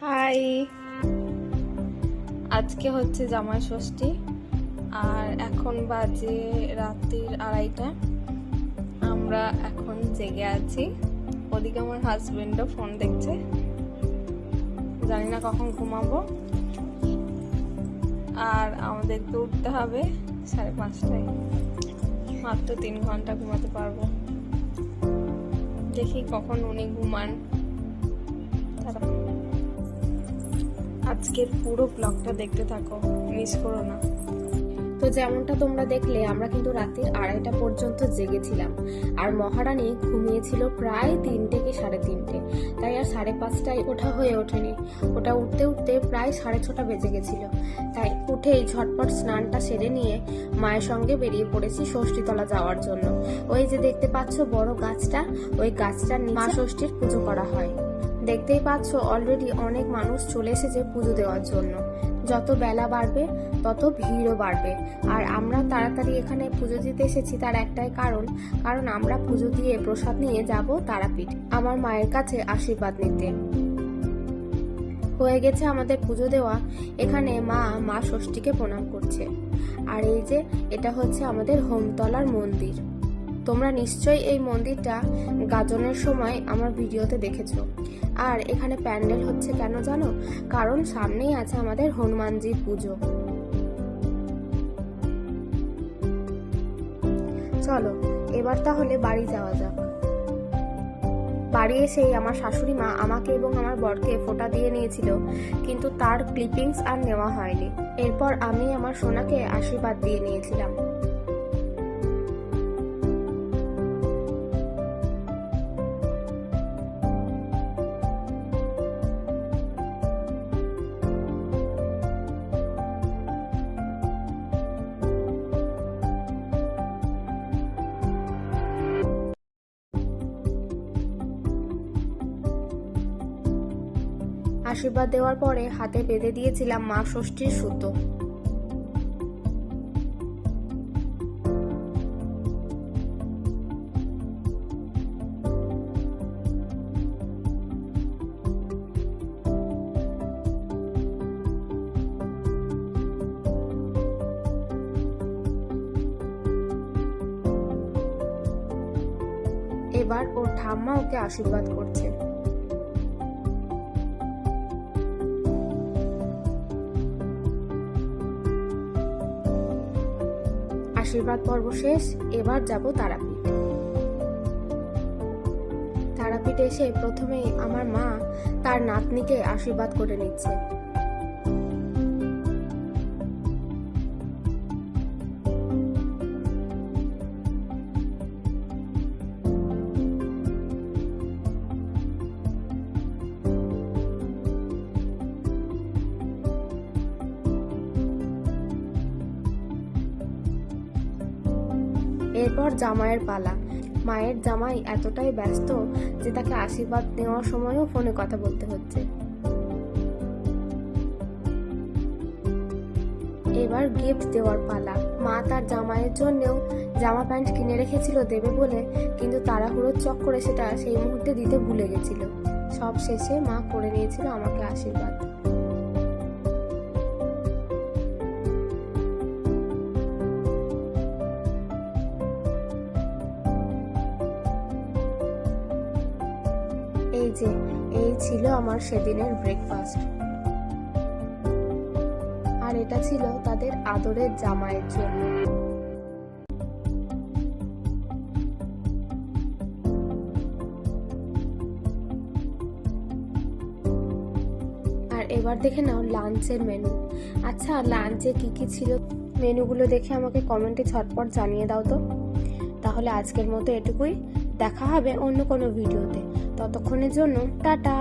High. আজকে হচ্ছে জামাই ষষ্ঠী, আর এখন বাজে রাত্রির আড়াইটা। আমরা এখন জেগে আছি। ওদিকে আমার হাজবেন্ডও ফোন দেখছে। জানি না কখন ঘুমাবো। আর আমাদেরকে উঠতে হবে সাড়ে পাঁচটায়। মাত্র তিন ঘণ্টা ঘুমাতে পারব। দেখি কখন উনি ঘুমান। তারা আজকের পুরো ব্লগটা দেখতে থাকো মিস করো না। তো যেমনটা তোমরা দেখলে, আমরা কিন্তু রাতের আড়াইটা পর্যন্ত জেগেছিলাম। আর মহারানী ঘুমিয়েছিল প্রায় তিনটে কি সাড়ে তিনটে। তাই আর সাড়ে পাঁচটায় ওঠা হয়ে ওঠেনি। ওটা উঠতে উঠতে প্রায় সাড়ে ছটা বেজে গেছিল। তাই উঠেই ঝটপট স্নানটা সেরে নিয়ে মায়ের সঙ্গে বেরিয়ে পড়েছি ষষ্ঠীতলা যাওয়ার জন্য। ওই যে দেখতে পাচ্ছ বড় গাছটা, ওই গাছটার নিচে মা ষষ্ঠীর পুজো করা হয়। দেখতেই পাচ্ছ অলরেডি অনেক মানুষ চলে এসেছে পুজো দেওয়ার জন্য। যত বেলা বাড়বে, তত ভিড়ও বাড়বে। আর আমরা তাড়াতাড়ি এখানে পুজো দিতে এসেছি তার একটাই কারণ কারণ আমরা পুজো দিয়ে প্রসাদ নিয়ে যাব তারাপীঠ, আমার মায়ের কাছে আশীর্বাদ নিতে। হয়ে গেছে আমাদের পুজো দেওয়া, এখানে মা মা ষষ্ঠীকে প্রণাম করছে। আর এই যে, এটা হচ্ছে আমাদের হোমতলার মন্দির। তোমরা নিশ্চয়ই এই মন্দিরটা গাজনের সময় আমার ভিডিওতে দেখেছ। আর এখানে প্যান্ডেল হচ্ছে কেন জানো? কারণ সামনেই আছে আমাদের হনুমানজির পুজো। চলো, এবার তাহলে বাড়ি যাওয়া যাক। বাড়ি এসেই আমার শাশুড়ি মা আমাকে এবং আমার বরকে ফোঁটা দিয়ে নিয়েছিল, কিন্তু তার ক্লিপিংস আর নেওয়া হয়নি। এরপর আমি আমার সোনাকে আশীর্বাদ দিয়ে নিয়েছিলাম। আশীর্বাদ দেওয়ার পরে হাতে বেঁধে দিয়েছিলাম মা ষষ্ঠীর সুতো। এবার ওর ঠাম্মা ওকে আশীর্বাদ করছে। আশীর্বাদ পর্ব শেষ, এবার যাব তারাপীঠ। তারাপীঠে এসে প্রথমেই আমার মা তার নাতনিকে আশীর্বাদ করে নিচ্ছে। এরপর জামাইয়ের পালা। মায়ের জামাই এতটাই ব্যস্ত যে তাকে আশীর্বাদ নেওয়ার সময়ও ফোনে কথা বলতে হচ্ছে। এবার গিফট দেওয়ার পালা। মা তার জামাইয়ের জন্যও জামা প্যান্ট কিনে রেখেছিল দেবে বলে, কিন্তু তাড়াহুড়োর চক্করে সেটা সেই মুহূর্তে দিতে ভুলে গেছিল। সব শেষে মা করে নিয়েছিল আমাকে আশীর্বাদ। যে এই ছিল আমার সেদিনের ব্রেকফাস্ট আর এটা ছিল তাদের আদরের জামাইয়ের জন্য। আর এবার দেখে নাও লাঞ্চের মেনু আচ্ছা লাঞ্চে কি কি ছিল? মেনুগুলো দেখে আমাকে কমেন্টে ঝটপট জানিয়ে দাও তো। তাহলে আজকের মতো এটুকুই। দেখা হবে অন্য কোনো ভিডিওতে। ততক্ষণের জন্য টাটা।